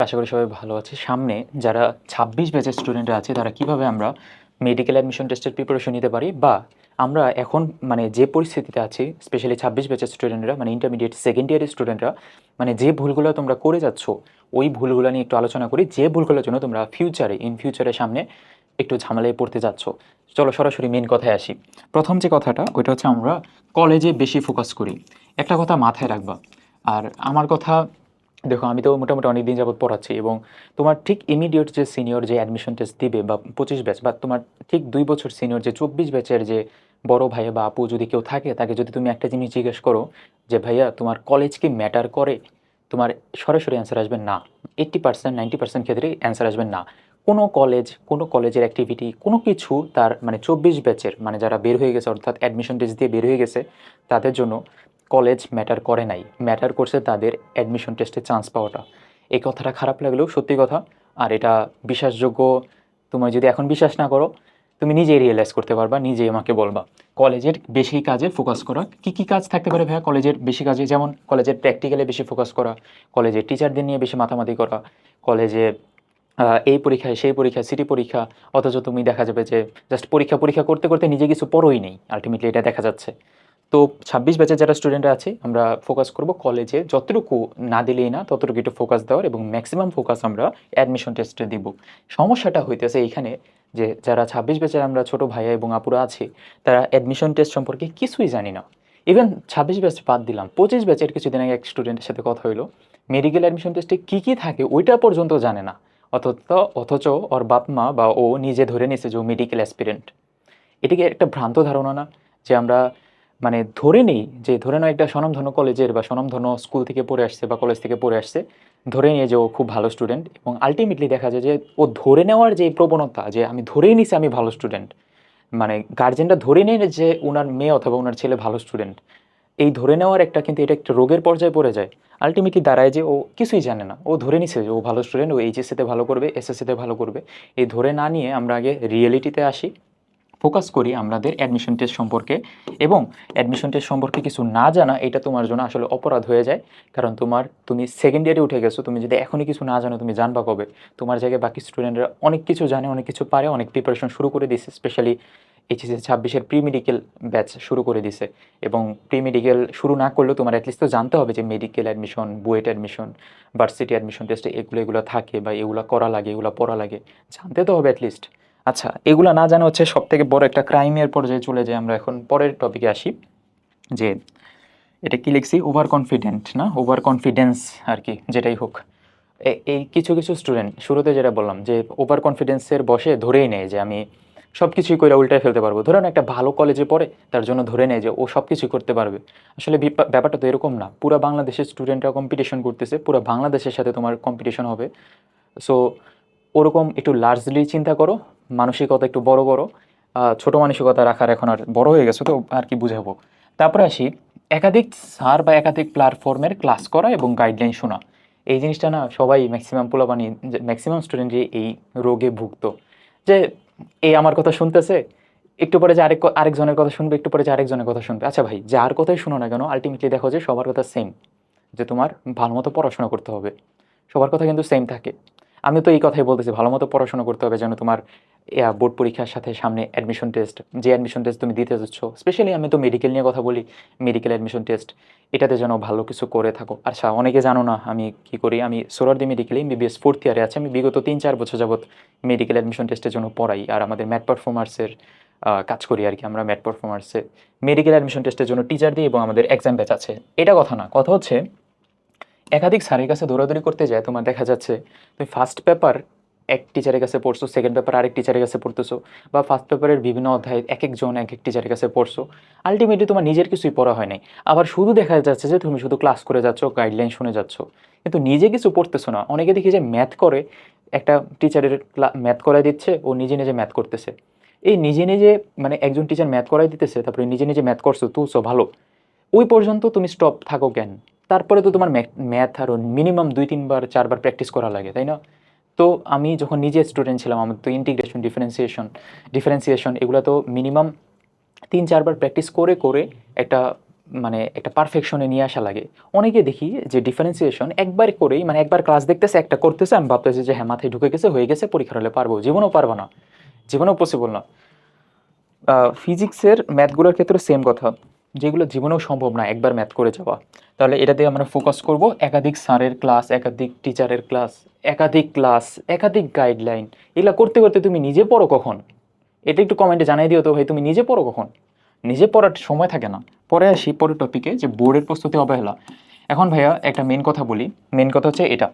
আশা করি সবাই ভালো আছে। সামনে যারা ছাব্বিশ ব্যাচের স্টুডেন্টরা আছে, তারা কীভাবে আমরা মেডিকেল অ্যাডমিশন টেস্টের প্রিপারেশন নিতে পারি বা আমরা এখন মানে যে পরিস্থিতিতে আছি স্পেশালি ছাব্বিশ ব্যাচের স্টুডেন্টরা মানে ইন্টারমিডিয়েট সেকেন্ড ইয়ারের স্টুডেন্টরা মানে যে ভুলগুলো তোমরা করে যাচ্ছ, ওই ভুলগুলো নিয়ে একটু আলোচনা করি। যে ভুলগুলোর জন্য তোমরা ফিউচারে ইন ফিউচারের সামনে একটু ঝামেলায় পড়তে যাচ্ছ। চলো সরাসরি মেন কথায় আসি। প্রথম যে কথাটা, ওইটা হচ্ছে আমরা কলেজে বেশি ফোকাস করি। একটা কথা মাথায় রাখবা। আর আমার কথা দেখো, আমি তো মোটামুটি অনেক দিন যাবত পড়াচ্ছি এবং তোমার ঠিক ইমিডিয়েট যে সিনিয়র যে অ্যাডমিশন টেস্ট দিবে বা পঁচিশ ব্যাচ বা তোমার ঠিক দুই বছর সিনিয়র যে চব্বিশ ব্যাচের যে বড় ভাই বা আপু যদি কেউ থাকে, তাকে যদি তুমি একটা জিনিস জিজ্ঞেস করো যে, ভাইয়া, তোমার কলেজ কি ম্যাটার করে? তোমার সরাসরি অ্যান্সার আসবে না। এইট্টি পার্সেন্ট নাইনটি পার্সেন্ট ক্ষেত্রে অ্যান্সার আসবে না। কোনো কলেজ কোনো কলেজের অ্যাক্টিভিটি কোনো কিছু তার মানে চব্বিশ ব্যাচের মানে যারা বের হয়ে গেছে, অর্থাৎ অ্যাডমিশন টেস্ট দিয়ে বের হয়ে গেছে, তাদের জন্য কলেজ ম্যাটার করে নাই। ম্যাটার করছে তাদের অ্যাডমিশন টেস্টে চান্স পাওয়াটা। এই কথাটা খারাপ লাগলেও সত্যি কথা। আর এটা বিশ্বাসযোগ্য। তোমার যদি এখন বিশ্বাস না করো, তুমি নিজেই রিয়েলাইজ করতে পারবা, নিজেই আমাকে বলবা। কলেজের বেশি কাজে ফোকাস করা। কি কি কাজ থাকতে পারে ভাইয়া কলেজের বেশি কাজে? যেমন কলেজের প্র্যাকটিক্যালে বেশি ফোকাস করা, কলেজের টিচারদের নিয়ে বেশি মাথামাতি করা, কলেজে এই পরীক্ষায়, সেই পরীক্ষা সিটি পরীক্ষা, অথচ তুমি দেখা যাবে যে জাস্ট পরীক্ষা পরীক্ষা করতে করতে নিজে কিছু পড়োই নেই। আলটিমেটলি এটা দেখা যাচ্ছে। তো ছাব্বিশ ব্যাচের যারা স্টুডেন্টরা আছে, আমরা ফোকাস করব কলেজে যতটুকু না দিলেই না, ততটুকু একটু ফোকাস দেওয়ার এবং ম্যাক্সিমাম ফোকাস আমরা অ্যাডমিশন টেস্টে দিব। সমস্যাটা হইতেছে এইখানে যে যারা ছাব্বিশ ব্যাচের আমরা ছোট ভাইয়া এবং আপুরা আছি, তারা অ্যাডমিশন টেস্ট সম্পর্কে কিছুই জানি না। ইভেন ছাব্বিশ ব্যাচ বাদ দিলাম, পঁচিশ ব্যাচের কিছুদিন আগে এক স্টুডেন্টের সাথে কথা হইল। মেডিকেল অ্যাডমিশন টেস্টে কী কী থাকে ওইটা পর্যন্ত জানে না। অথচ অথচ ওর বাপ মা বা ও নিজে ধরে নিয়েছে যে ও মেডিকেল অ্যাসপিরেন্ট এটিকে একটা ভ্রান্ত ধারণা না যে আমরা মানে ধরে নেই যে, ধরে নাও একটা স্বনামধন্য কলেজের বা স্বনামধন্য স্কুল থেকে পড়ে আসছে বা কলেজ থেকে পড়ে আসছে, ধরে নিয়ে যে ও খুব ভালো স্টুডেন্ট এবং আলটিমেটলি দেখা যায় যে, ও ধরে নেওয়ার যে প্রবণতা যে, আমি ধরেই নিছি আমি ভালো স্টুডেন্ট মানে গার্জেনরা ধরে নেয় যে ওনার মেয়ে অথবা ওনার ছেলে ভালো স্টুডেন্ট এই ধরে নেওয়ার একটা কিন্তু এটা একটা রোগের পর্যায়ে পড়ে যায়। আলটিমেটলি দাঁড়ায় যে, ও কিছুই জানে না, ও ধরে নিছে যে, ও ভালো স্টুডেন্ট ও এইচএসসিতে ভালো করবে এসএসসিতে ভালো করবে, এই ধরে না নিয়ে আমরা আগে রিয়েলিটিতে আসি ফোকাস করি আমাদের অ্যাডমিশন টেস্ট সম্পর্কে এবং অ্যাডমিশন টেস্ট সম্পর্কে কিছু না জানা, এটা তোমার জন্য আসলে অপরাধ হয়ে যায়। কারণ তোমার, তুমি সেকেন্ড ইয়ারে উঠে গেছো, তুমি যদি এখনই কিছু না জানো, তুমি জানবা কবে? তোমার জায়গায় বাকি স্টুডেন্টরা অনেক কিছু জানে, অনেক কিছু পারে, অনেক প্রিপারেশন শুরু করে দিছে স্পেশালি এইচএসসি ছাব্বিশের প্রি মেডিকেল ব্যাচ শুরু করে দিছে। এবং প্রি মেডিকেল শুরু না করলেও তোমার অ্যাটলিস্ট তো জানতে হবে যে medical admission BUET admission varsity admission টেস্টে এগুলো এগুলো থাকে বা এগুলো করা লাগে, এগুলো পড়া লাগে। জানতে তো হবে অ্যাটলিস্ট আচ্ছা এগুলো না জানা হচ্ছে সব থেকে বড় একটা ক্রাইমের পর্যায়ে চলে যায় আমরা এখন। পরের টপিকে আসি, যে এটা কি লিখছি? ওভার কনফিডেন্ট না? ওভার কনফিডেন্স আর কি, যেটাই হোক। এই কিছু কিছু স্টুডেন্ট শুরুতে যেটা বললাম, যে ওভার কনফিডেন্সের বসে ধরেই নেয় যে আমি সব কিছুই করে উল্টায় ফেলতে পারব। ধরেন একটা ভালো কলেজে পড়ে, তার জন্য ধরে নেয় যে ও সব কিছুই করতে পারবে। আসলে ব্যাপারটা তো এরকম না। পুরো বাংলাদেশের স্টুডেন্টরা কম্পিটিশন করতেছে, পুরো বাংলাদেশের সাথে তোমার কম্পিটিশন হবে। সো ওরকম একটু লার্জলি চিন্তা করো মানসিকতা একটু বড় বড় ছোট মানসিকতা রাখার এখন আর বড় হয়ে গেছে তো আর কি বুঝাবো। তারপরে আসি, একাধিক স্যার বা একাধিক প্ল্যাটফর্মের ক্লাস করা এবং গাইডলাইন শোনা। এই জিনিসটা না সবাই ম্যাক্সিমাম পোলাপানি ম্যাক্সিমাম স্টুডেন্টই এই রোগে ভুগত। যে এই আমার কথা শুনতেছে, একটু পরে যে আরেক আরেকজনের কথা শুনবে, একটু পরে যে আরেকজনের কথা শুনবে। আচ্ছা ভাই, যার কথাই শুনো না কেন আলটিমেটলি দেখো যে সবার কথা সেম যে তোমার ভালো মতো পড়াশোনা করতে হবে। সবার কথা কিন্তু সেম থাকে। আমি তো এই কথাই বলতেছি ভালো মতো পড়াশোনা করতে হবে যেন তোমার বোর্ড পরীক্ষার সাথে সামনে অ্যাডমিশন টেস্ট যে অ্যাডমিশন টেস্ট তুমি দিতে যাচ্ছ স্পেশালি আমি তো মেডিকেল নিয়ে কথা বলি মেডিকেল অ্যাডমিশন টেস্ট এটাতে যেন ভালো কিছু করে থাকো। আচ্ছা অনেকে জানো না আমি কি করি, আমি সোরারদি মেডিকেলে এমবিবিএস ফোর্থ ইয়ারে আছি, আমি বিগত তিন চার বছর যাবত মেডিকেল অ্যাডমিশন টেস্টের জন্য পড়াই। আর আমাদের ম্যাট পারফরমার্সের কাজ করি আর কি, আমরা ম্যাট পারফরমার্সে মেডিকেল অ্যাডমিশন টেস্টের জন্য টিচার দিই এবং আমাদের এক্সাম ব্যাচ আছে। এটা কথা না, কথা হচ্ছে, একাধিক স্যারের কাছে দৌড়াদৌড়ি করতে যায়, তোমার দেখা যাচ্ছে, তুমি ফার্স্ট পেপার এক টিচারের কাছে পড়ছো সেকেন্ড পেপার আরেক টিচারের কাছে পড়তেছো বা ফার্স্ট পেপারের বিভিন্ন অধ্যায় এক একজন এক এক টিচারের কাছে পড়ছো আলটিমেটলি তোমার নিজের কিছুই পড়া হয় নাই। আবার শুধু দেখা যাচ্ছে যে তুমি শুধু ক্লাস করে যাচ্ছ গাইডলাইন শুনে যাচ্ছ। কিন্তু নিজে কিছু পড়তেছো না। অনেকে দেখি যে ম্যাথ করে, একটা টিচারের ম্যাথ করাই দিচ্ছে, ও নিজে নিজে ম্যাথ করতেছে। এই নিজে নিজে মানে একজন টিচার ম্যাথ করাই দিতেছে, তারপরে নিজে নিজে ম্যাথ করছ, তুলছো, ভালো। ওই পর্যন্ত তুমি স্টপ থাকো কেন তারপরে তো তোমার ম্যাথ আরও মিনিমাম দুই তিনবার, চারবার প্র্যাকটিস করা লাগে, তাই না? তো আমি যখন নিজে স্টুডেন্ট ছিলাম, আমার তো ইন্টিগ্রেশন ডিফারেন্সিয়েশন ডিফারেন্সিয়েশন এগুলো তো মিনিমাম তিন চারবার প্র্যাকটিস করে করে একটা মানে একটা পারফেকশনে নিয়ে আসা লাগে। অনেকে দেখি যে ডিফারেন্সিয়েশন একবার করেই মানে একবার ক্লাস দেখতেছে, একটা করতেছে, আমি ভাবতেছি যে হ্যাঁ মাথায় ঢুকে গেছে, হয়ে গেছে, পরীক্ষার হলে পারব, জীবনেও পারব না। জীবনেও পসিবল না। ফিজিক্সের ম্যাথগুলোর ক্ষেত্রে সেম কথা। যেগুলো জীবনেও সম্ভব না একবার ম্যাথ করে যাওয়া। তাহলে এটাতে আমরা ফোকাস করব একাধিক স্যারের ক্লাস একাধিক টিচারের ক্লাস একাধিক ক্লাস একাধিক গাইডলাইন এগুলো করতে করতে তুমি নিজে পড়ো কখন? এটা একটু কমেন্টে জানাই দিও তো ভাই, তুমি নিজে পড়ো কখন? নিজে পড়ার সময় থাকে না। পরে আসি পরের টপিকে যে বোর্ডের প্রস্তুতি অবহেলা। এখন ভাইয়া একটা মেন কথা বলি। মেন কথা হচ্ছে এটা।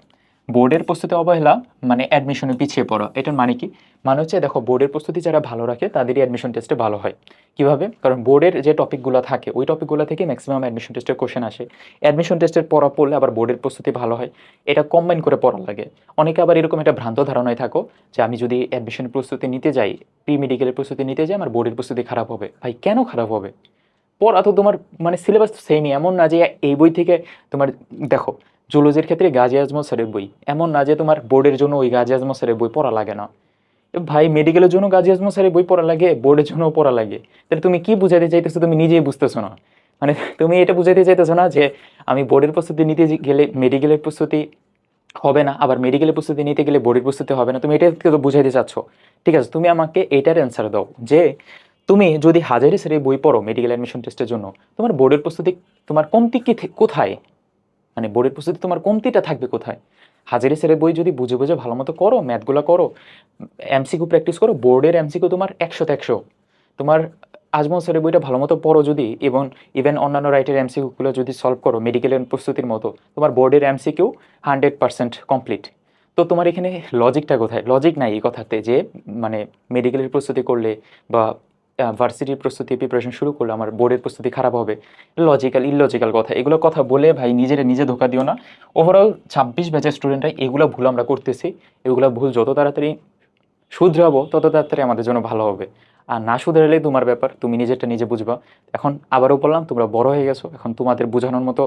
বোর্ডের প্রস্তুতি অবহেলা মানে অ্যাডমিশনে পিছিয়ে পড়া, এটার মানে কি? মানে হচ্ছে, দেখো, বোর্ডের প্রস্তুতি যারা ভালো রাখে, তাদেরই অ্যাডমিশন টেস্টে ভালো হয়। কীভাবে? কারণ বোর্ডের যে টপিকগুলো থাকে, ওই টপিকগুলো থেকে ম্যাক্সিমাম অ্যাডমিশন টেস্টের কোশ্চেন আসে। অ্যাডমিশন টেস্টের পড়া পড়লে আবার বোর্ডের প্রস্তুতি ভালো হয়। এটা কম্বাইন করে পড়া লাগে। অনেকে আবার এরকম একটা ভ্রান্ত ধারণায় থাকো যে, আমি যদি অ্যাডমিশনের প্রস্তুতি নিতে যাই প্রি মেডিকেলের প্রস্তুতি নিতে যাই, আমার বোর্ডের প্রস্তুতি খারাপ হবে। ভাই, কেন খারাপ হবে? পড়া তো তোমার মানে সিলেবাস তো সেমই এমন না যে, এই বই থেকে তোমার, দেখো জুলজির ক্ষেত্রে গাজী আজমল স্যারের বই। এমন না যে তোমার বোর্ডের জন্য ওই গাজী আজমল স্যারের বই পড়া লাগে না। ভাই মেডিকেলের জন্য গাজী আজমল স্যারের বই পড়া লাগে, বোর্ডের জন্য পড়া লাগে। তাহলে তুমি কি বুঝাতে চাইতেছো তুমি নিজেই বুঝতেছো না? মানে তুমি এটা বুঝাতে চাইতেছো না যে আমি বোর্ডের প্রস্তুতি নিতে গেলে মেডিকেলের প্রস্তুতি হবে না, আবার মেডিকেলের প্রস্তুতি নিতে গেলে বোর্ডের প্রস্তুতি হবে না, তুমি এটা তো বুঝাইতে চাচ্ছ। ঠিক আছে, তুমি আমাকে এটার অ্যান্সার দাও যে তুমি যদি হাজারে স্যারে বই পড়ো মেডিকেল অ্যাডমিশন টেস্টের জন্য, তোমার বোর্ডের প্রস্তুতি তোমার কমতি কি কোথায়? মানে বোর্ডের প্রস্তুতি তোমার কমতিটা থাকবে কোথায়? হাজারি সেরে বই যদি বুঝে বুঝে ভালো মতো করো, ম্যাথগুলো করো, এমসিকিউ প্র্যাকটিস করো, বোর্ডের এমসিকিউ তোমার একশোতে একশো। তোমার আজমল স্যারের বইটা ভালো মতো পড়ো যদি, এবং ইভেন অন্যান্য রাইটের এমসিকিউগুলো যদি সলভ করো মেডিকেলের প্রস্তুতির মতো, তোমার বোর্ডের এমসিকিউ হান্ড্রেড পার্সেন্ট কমপ্লিট তো তোমার এখানে লজিকটা কোথায়? লজিক নাই এই কথাতে যে মানে মেডিকেলের প্রস্তুতি করলে বা ভার্সিটির প্রস্তুতি প্রিপারেশন শুরু করলে, আমার বোর্ডের প্রস্তুতি খারাপ হবে। লজিক্যাল ইললজিক্যাল কথা, এগুলো কথা বলে ভাই নিজেরা নিজে ধোকা দিও না। ওভারঅল ছাব্বিশ ব্যাচের স্টুডেন্টরা এগুলো ভুল আমরা করতেছি, এগুলো ভুল যত তাড়াতাড়ি শুধরাবো, তত তাড়াতাড়ি আমাদের জন্য ভালো হবে। আর না শুধরালে তোমার ব্যাপার, তুমি নিজেরটা নিজে বুঝবা। এখন আবারও বললাম, তোমরা বড় হয়ে গেছো, এখন তোমাদের বোঝানোর মতো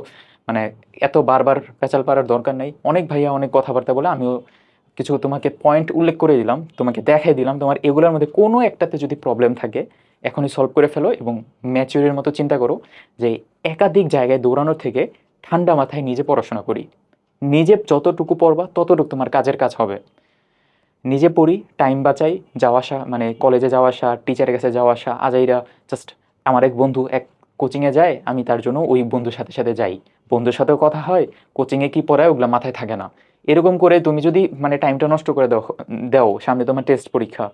মানে এত বারবার পেঁচাল পাড়ার দরকার নেই। অনেক ভাইয়া অনেক কথাবার্তা বলে, আমিও কিছু তোমাকে পয়েন্ট উল্লেখ করে দিলাম, তোমাকে দেখাই দিলাম, তোমার এগুলোর মধ্যে কোনো একটাতে যদি প্রবলেম থাকে, এখনই সলভ করে ফেলো এবং ম্যাচিউরের মতো চিন্তা করো যে একাধিক জায়গায় দৌড়ানোর থেকে ঠান্ডা মাথায় নিজে পড়াশোনা করি। নিজে যতটুকু পড়বা, ততটুকু তোমার কাজের কাজ হবে। নিজে পড়ি টাইম বাঁচাই, যাওয়া আসা মানে কলেজে যাওয়া আসা টিচারের কাছে যাওয়া আসা, আজাইরা জাস্ট আমার এক বন্ধু এক কোচিংয়ে যায়, আমি তার জন্য ওই বন্ধুর সাথে সাথে যাই। বন্ধুর সাথেও কথা হয় কোচিংয়ে কি পড়ায় ওগুলো মাথায় থাকে না। এরকম করে তুমি যদি মানে টাইমটা নষ্ট করে দাও দাও, সামনে তোমার টেস্ট পরীক্ষা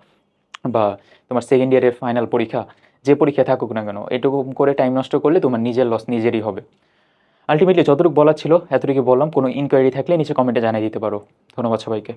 বা তোমার সেকেন্ড ইয়ারের ফাইনাল পরীক্ষা, যে পরীক্ষা থাকুক না কেন এটুকু করে টাইম নষ্ট করলে তোমার নিজের লস নিজেরই হবে। আলটিমেটলি যতটুকু বলার ছিল এতটুকু বললাম, কোনো ইনকোয়ারি থাকলে নিচে কমেন্টে জানিয়ে দিতে পারো। ধন্যবাদ সবাইকে।